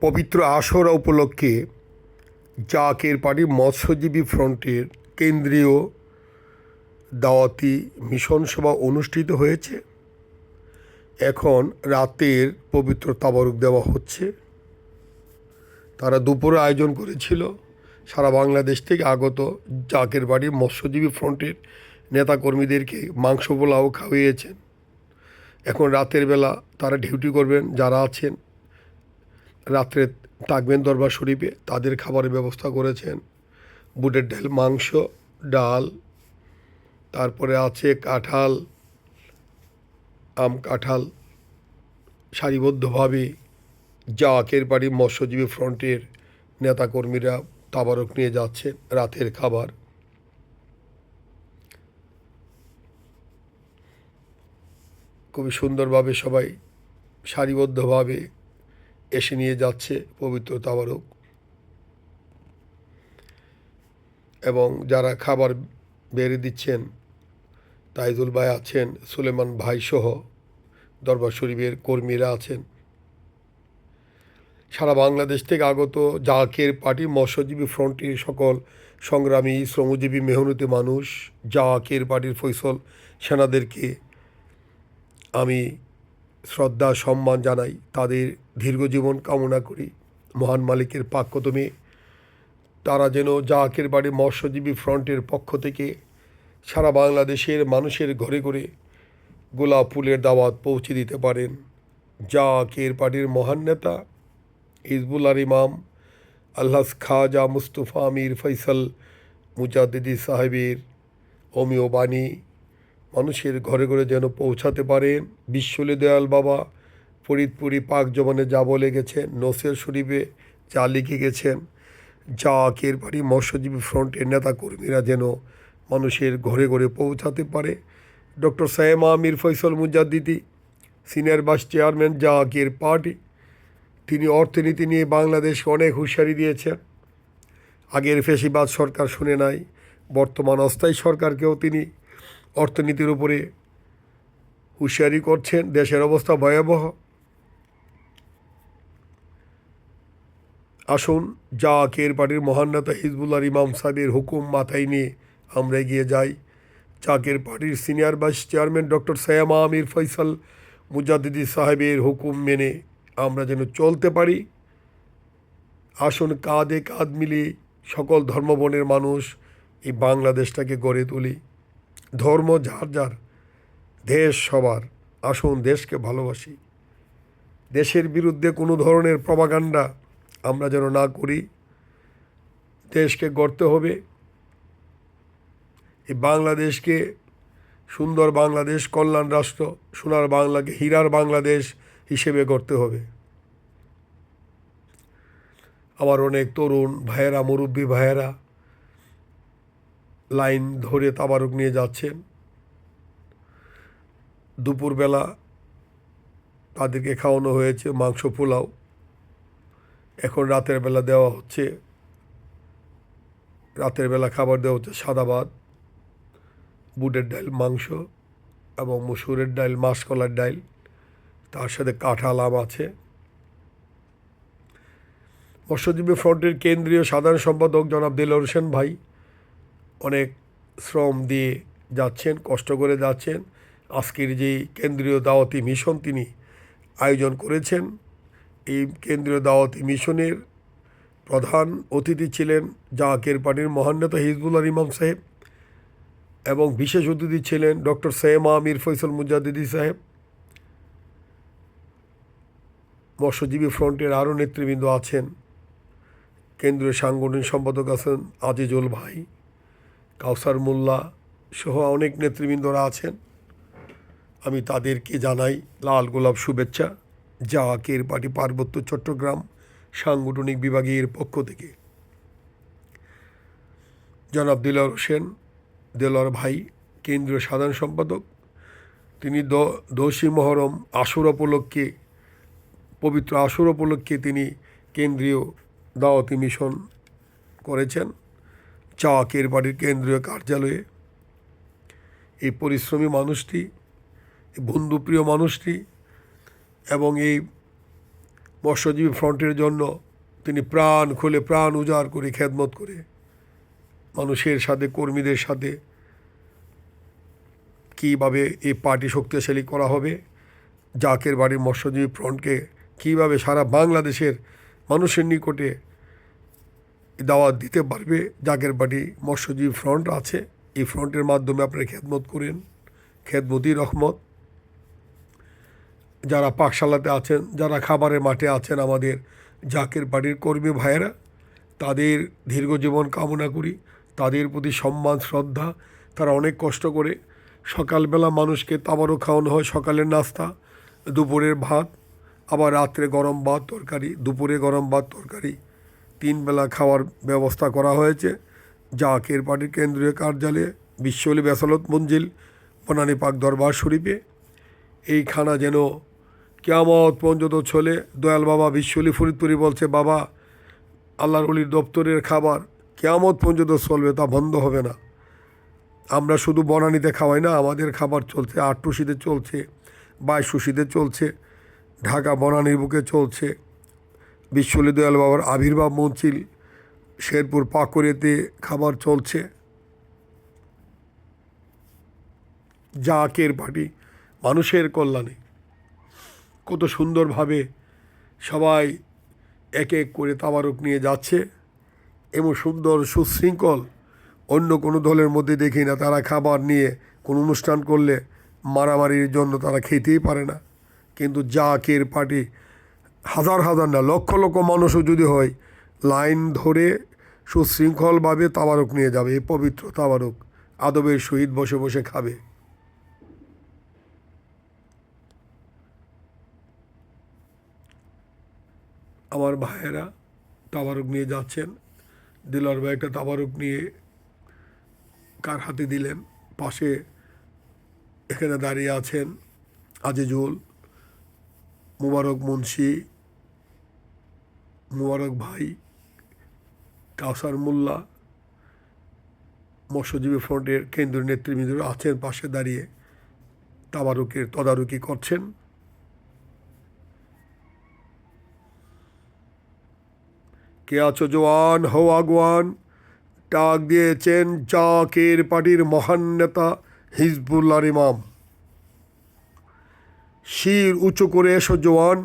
পবিত্র আশরা উপলক্ষে জাকের পার্টি মৎস্যজীবী ফ্রন্টের কেন্দ্রীয় দাওয়াতি মিশন সভা অনুষ্ঠিত হয়েছে। এখন রাতের পবিত্র তাবারুক দেওয়া হচ্ছে। তারা দুপুরে আয়োজন করেছিল। সারা বাংলাদেশ থেকে আগত জাকের বাড়ি মৎস্যজীবী ফ্রন্টের নেতাকর্মীদেরকে মাংস পোলাও খাওয়িয়েছেন। এখন রাতের বেলা তারা ডিউটি করবেন, যারা আছেন রাত্রে থাকবেন দরবার শরীফে তাদের খাবারের ব্যবস্থা করেছেন। বুটের ডাল, মাংস, ডাল, তারপরে আছে কাঁঠাল, আম কাঁঠাল, সারিবদ্ধভাবে যা জাকের বাড়ি মৎস্যজীবী ফ্রন্টের নেতাকর্মীরা তাবারক নিয়ে যাচ্ছেন রাতের খাবার। খুবই সুন্দরভাবে সবাই সারিবদ্ধভাবে এসে নিয়ে যাচ্ছে পবিত্র তাবারক। এবং যারা খাবার বেড়ে দিচ্ছেন, তাইজুল ভাই আছেন, সুলেমান ভাই সহ দরবার শরীফের কর্মীরা আছেন। সারা বাংলাদেশ থেকে আগত জাকের পার্টি, মৎস্যজীবী ফ্রন্টের সকল সংগ্রামী, শ্রমজীবী, মেহনতি মানুষ জাকের পার্টির ফৈসল সেনাদেরকে আমি শ্রদ্ধা, সম্মান জানাই তাদের দীর্ঘজীবন কামনা করি। মহান মালিকের পাক্যতমে তারা যেন জাকের বাড়ি মৎস্যজীবী ফ্রন্টের পক্ষ থেকে সারা বাংলাদেশের মানুষের ঘরে ঘরে গোলাপ ফুলের দাওয়াত পৌঁছে দিতে পারেন। জাকের পার্টির মহান নেতা হিজবুল্লার ইমাম আল্লাহ খাজা মুস্তফা আমির ফৈসল মুজাদ্দিদি সাহেবের অমিও বাণী মানুষের ঘরে ঘরে যেন পৌঁছাতে পারেন বিশ্বলে দয়াল বাবা, ফরিদপুরি পাক জমানে যা বলে গেছেন, নসের শরীফে যা লিখে গেছেন, যা আকের বাড়ি মৎস্যজীবী ফ্রন্টের নেতাকর্মীরা যেন মানুষের ঘরে ঘরে পৌঁছাতে পারে। Doctor Saima Amir Faisal Mujaddidi, senior vice chairman যা আকের পার্টি, তিনি অর্থনীতি নিয়ে বাংলাদেশকে অনেক হুঁশিয়ারি দিয়েছেন। আগের ফেসিবাদ সরকার শুনে নাই, বর্তমান অস্থায়ী সরকারকেও তিনি অর্থনীতির উপরে হুঁশিয়ারি করছেন, দেশের অবস্থা ভয়াবহ। আসুন যা কের পার্টির মহান নেতা হিজবুল্লাহ ইমাম সাহেবের হুকুম মাথায় নিয়ে আমরা এগিয়ে যাই। চাকের পার্টির senior vice chairman doctor Saima Amir Faisal Mujaddidi সাহেবের হুকুম মেনে আমরা যেন চলতে পারি। আসুন, কাঁধে কাঁধ মিলিয়ে সকল ধর্মবর্ণের মানুষ এই বাংলাদেশটাকে গড়ে তুলি। ধর্ম যার যার, দেশ সবার। আসুন দেশকে ভালোবাসি। দেশের বিরুদ্ধে কোনো ধরনের প্রবাগান্ডা আমরা যেন না করি, দেশকে গড়তে হবে। এই বাংলাদেশকে সুন্দর বাংলাদেশ, কল্যাণ রাষ্ট্র, সোনার বাংলাকে হীরার বাংলাদেশ হিসেবে গড়তে হবে। আমার অনেক তরুণ ভাইয়েরা, মুরব্বী ভাইয়েরা লাইন ধরে তাবারক নিয়ে যাচ্ছেন দুপুরবেলা তাদেরকে খাওয়ানো হয়েছে, মাংস, পোলাও। এখন রাতের বেলা দেওয়া হচ্ছে। রাতের বেলা খাবার দেওয়া হচ্ছে সাদা ভাত, বুটের ডাল, মাংস এবং মসুরের ডাল, মাসকলার ডাল। তার সাথে কাঁঠাল, আম আছে। মৎস্যজীবী ফ্রন্টের কেন্দ্রীয় সাধারণ সম্পাদক জনাব দেলোর হোসেন ভাই অনেক শ্রম দিয়ে যাচ্ছেন, কষ্ট করে যাচ্ছেন। আজকের যেই কেন্দ্রীয় দাওয়াতি মিশন তিনি আয়োজন করেছেন, এই কেন্দ্রীয় দাওয়াতি মিশনের প্রধান অতিথি ছিলেন জাকের পার্টির মহান নেতা হিজবুল্লাহ ইমাম সাহেব এবং বিশেষ অতিথি ছিলেন ডক্টর সৈয়মা আমির ফৈসল মুজাদ্দিদি সাহেব। মৎস্যজীবী ফ্রন্টের আরও নেতৃবৃন্দ আছেন। কেন্দ্রীয় সাংগঠনিক সম্পাদক আছেন আজিজুল ভাই। কাউসার মোল্লা সহ অনেক নেতৃবৃন্দরা আছেন। আমি তাদেরকে জানাই লাল গোলাপ শুভেচ্ছা। আকের পার্টি পার্বত্য চট্টগ্রাম সাংগঠনিক বিভাগের পক্ষ থেকে। জনাব দিলার হোসেন দেলার ভাই, কেন্দ্রীয় সাধারণ সম্পাদক, তিনি দোষী মহরম আসর উপলক্ষে, পবিত্র আসর উপলক্ষে তিনি কেন্দ্রীয় দাওয়াতি মিশন করেছেন। চাকের বাড়ির কেন্দ্রীয় কার্যালয়ে। এই পরিশ্রমী মানুষটি বন্ধুপ্রিয় মানুষটি এবং এই মৎস্যজীবী ফ্রন্টের জন্য তিনি প্রাণ খুলে প্রাণ উজাড় করে খেদমত করে মানুষের সাথে, কর্মীদের সাথে কীভাবে এই পার্টি শক্তিশালী করা হবে, জাকের বাড়ির মৎস্যজীবী ফ্রন্টকে কীভাবে সারা বাংলাদেশের মানুষের নিকটে দাওয়াত দিতে পারবে। জাকের বাড়ি মৎস্যজীবী ফ্রন্ট আছে। এই ফ্রন্টের মাধ্যমে আপনারা খেদমত করেন। খেদমতি রহমত। যারা পাকশালাতে আছেন, যারা খাবারের মাঠে আছেন আমাদের জাকের বাড়ির কর্মী ভাইয়েরা, তাদের দীর্ঘ জীবন কামনা করি। তাদের প্রতি সম্মান, শ্রদ্ধা, তারা অনেক কষ্ট করে। সকালবেলা মানুষকে তাবারও খাওয়ানো হয় সকালের নাস্তা, দুপুরের ভাত, আবার রাত্রে গরম ভাত তরকারি, দুপুরে গরম ভাত তরকারি। তিন বেলা খাওয়ার ব্যবস্থা করা হয়েছে। যা জাকের পার্টির কেন্দ্রীয় কার্যালয়ে বিশ্বলি বেসালত মঞ্জিল, বনানী পাক দরবার শরীফে। এই খানা যেন কেয়ামত পর্যন্ত ছলে দয়াল বাবা বিশ্বলি ফরিদপুরি বলছে, বাবা, আল্লাহর অলির দপ্তরের খাবার কেয়ামত পর্যন্ত চলবে তা বন্ধ হবে না। আমরা শুধু বনানীতে খাওয়াই না, আমাদের খাবার চলছে, আটটুসিতে চলছে বাইশুসিতে চলছে, ঢাকা বনানীর বুকে চলছে। বিশ্বলি দয়াল বাবার আবির্ভাব মঞ্চিল শেরপুর পাকুড়েতে খাবার চলছে। জাকের পার্টি, মানুষের কল্যাণে। কত সুন্দরভাবে সবাই এক এক করে তাবারক নিয়ে যাচ্ছে। এবং সুন্দর সুশৃঙ্খল অন্য কোনো দলের মধ্যে দেখি না। তারা খাবার নিয়ে কোনো অনুষ্ঠান করলে মারামারির জন্য তারা খেতেই পারে না। কিন্তু জাকের পার্টি হাজার হাজার না, লক্ষ লক্ষ মানুষও যদি হয়, লাইন ধরে সুশৃঙ্খলভাবে তাবারক নিয়ে যাবে, এই পবিত্র তাবারক। আদবের সহিত বসে বসে খাবে। আমার ভাইয়েরা তাবারক নিয়ে যাচ্ছেন। দিলার ভাই একটা তাবারক নিয়ে কার হাতে দিলেন? পাশে এখানে দাঁড়িয়ে আছেন আজিজুল, মুবারক মুন্সি মুবারক ভাই, কাউসার মোল্লা, মৎস্যজীবী ফ্রন্টের কেন্দ্রীয় নেতৃবৃন্দরা আছেন পাশে দাঁড়িয়ে, তাবারকের তদারকি করছেন। কে আছো জওয়ান? হও আগুয়ান। ডাক দিয়েছেন জাকের পার্টির মহান নেতা হিজবুল্লার ইমাম। শির উঁচু করে এসো জওয়ান।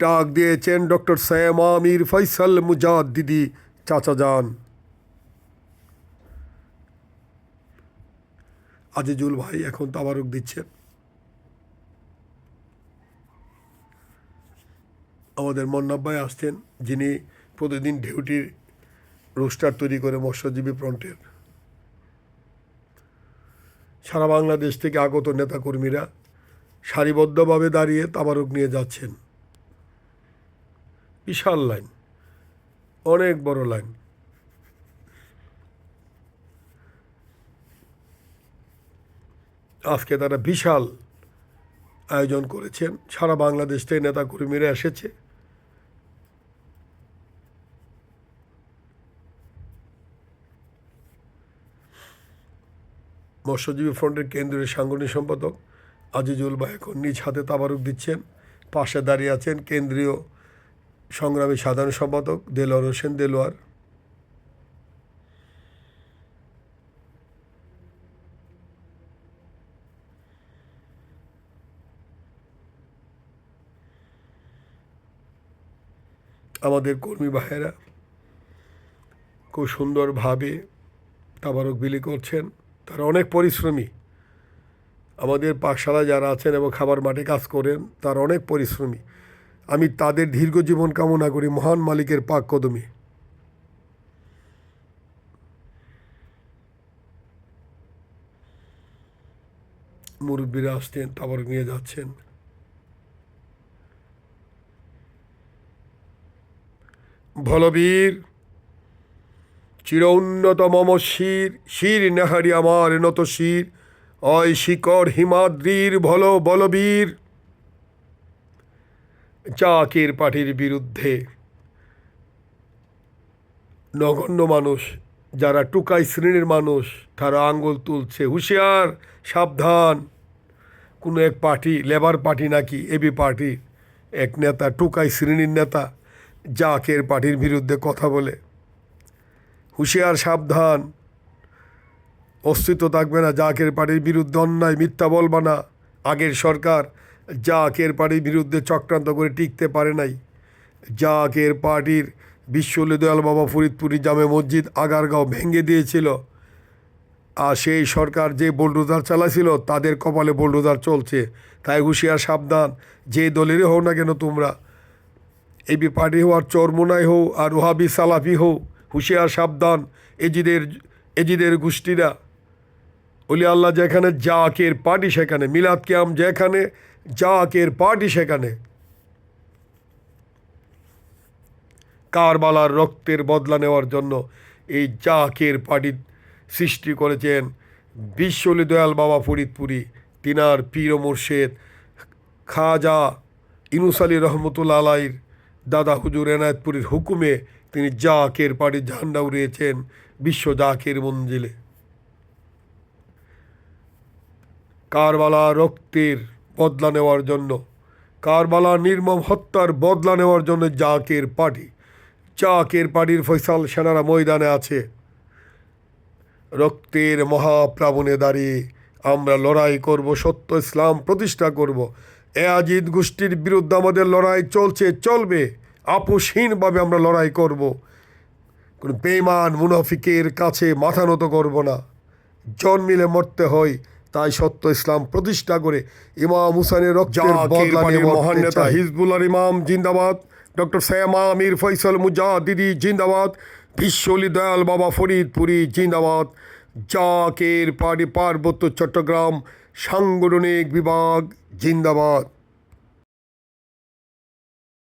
ডাক দিয়েছেন ডক্টর সায়েম আমির ফৈসাল মুজাদ দিদি, চাচা যান আজিজুল ভাই এখন তাবারক দিচ্ছেন আমাদের মন্নাব ভাই আসছেন, যিনি প্রতিদিন ডিউটির রোস্টার তৈরি করে মৎস্যজীবী ফ্রন্টের সারা বাংলাদেশ থেকে আগত নেতাকর্মীরা সারিবদ্ধভাবে দাঁড়িয়ে তাবারক নিয়ে যাচ্ছেন। বিশাল লাইন। অনেক বড় লাইন। আজকে তারা বিশাল আয়োজন করেছেন। সারা বাংলাদেশ থেকে নেতাকর্মীরা এসেছে। মৎস্যজীবী ফ্রন্টের কেন্দ্রীয় সাংগঠনিক সম্পাদক আজিজুল এখন নিজ হাতে তাবারুক দিচ্ছেন। পাশে দাঁড়িয়ে আছেন কেন্দ্রীয় সংগ্রামী সাধারণ সম্পাদক দেলোয়ার হোসেন দেলোয়ার। আমাদের কর্মী ভাইয়েরা, খুব সুন্দরভাবে তাবারক বিলি করছেন। তারা অনেক পরিশ্রমী। আমাদের পাকশালা যারা আছেন এবং খাবার মাঠে কাজ করেন, তারা অনেক পরিশ্রমী। আমি তাদের দীর্ঘ জীবন কামনা করি, মহান মালিকের পাক কদমে। মুরব্বীরা আসছেন, তাবারক নিয়ে যাচ্ছেন। ভলবীর, চির উন্নত মম শির শির নেহারি আমার নত শির। অয় শিকড় হিমাদ্রির ভল বলবীর। চাকের পাটির বিরুদ্ধে নগণ্য মানুষ, যারা টুকাই শ্রেণির মানুষ, তারা আঙ্গুল তুলছে, হুঁশিয়ার, সাবধান। কোনো এক পার্টি, লেবার পার্টি নাকি এবি পার্টি, এক নেতা, টুকাই শ্রেণির নেতা, জাকের পার্টির বিরুদ্ধে কথা বলে। হুঁশিয়ার, সাবধান। অস্তিত্ব থাকবে না, জাকের পার্টির বিরুদ্ধে অন্যায়, মিথ্যা বলবা না। আগের সরকার জাকের পার্টির বিরুদ্ধে চক্রান্ত করে টিকতে পারে নাই। জাকের পার্টির বিশ্বলি দয়াল বাবা ফরিদপুরি জামে মসজিদ আগারগাঁও ভেঙে দিয়েছিল। আর সেই সরকার যে বোলডোজার চালাছিল তাদের কপালে বোলডোজার চলছে। তাই হুঁশিয়ার সাবধান, যে দলেরই হও না কেন তোমরা। এবি পার্টি হও আর চরমোনাই হও আর ওহাবি সালাফি হও, হুঁশিয়ার সাবধান, এজিদের এজিদের গোষ্ঠীরা। ওলি আল্লাহ যেখানে, জাকের পার্টি সেখানে, মিলাদ কিয়াম যেখানে জাকের পার্টি সেখানে। কারবালার রক্তের বদলা নেওয়ার জন্য এই জাকের পার্টি সৃষ্টি করেছেন বিশ্বলি দয়াল বাবা ফরিদপুরি, তিনার পীর মুর্শেদ খাজা ইনুস আলী রহমতুল্লা আলাইর দাদা হুজুর এনায়তপুরীর হুকুমে তিনি জাকের পার্টির ঝান্ডা উড়িয়েছেন বিশ্ব জাকের মঞ্জিলে। কারবালা রক্তের বদলা নেওয়ার জন্য। কারবালা নির্মম হত্যার বদলা নেওয়ার জন্য জাকের পার্টি। জাকের পার্টির ফৈসাল সেনারা ময়দানে আছে। রক্তের মহাপ্লাবনে দাঁড়িয়ে আমরা লড়াই করব, সত্য ইসলাম প্রতিষ্ঠা করব। এ আজিদ গোষ্ঠীর বিরুদ্ধে আমাদের লড়াই চলছে, চলবে। আপোষহীনভাবে আমরা লড়াই করব। কোনো বেমান মুনাফিকের কাছে মাথা নত করব না। জন্মিলে মরতে হয় তাই সত্য ইসলাম প্রতিষ্ঠা করে ইমাম হুসাইনের রক্তের বদলা নিয়ে মহান নেতা হিজবুল্লার ইমাম জিন্দাবাদ। ডক্টর শ্যামা আমির ফৈসল মুজাহিদি জিন্দাবাদ। বিশ্বলি দয়াল বাবা ফরিদপুরি জিন্দাবাদ। জাকের পাড়ি পার্বত্য চট্টগ্রাম সাংগঠনিক বিভাগ জিন্দাবাদ।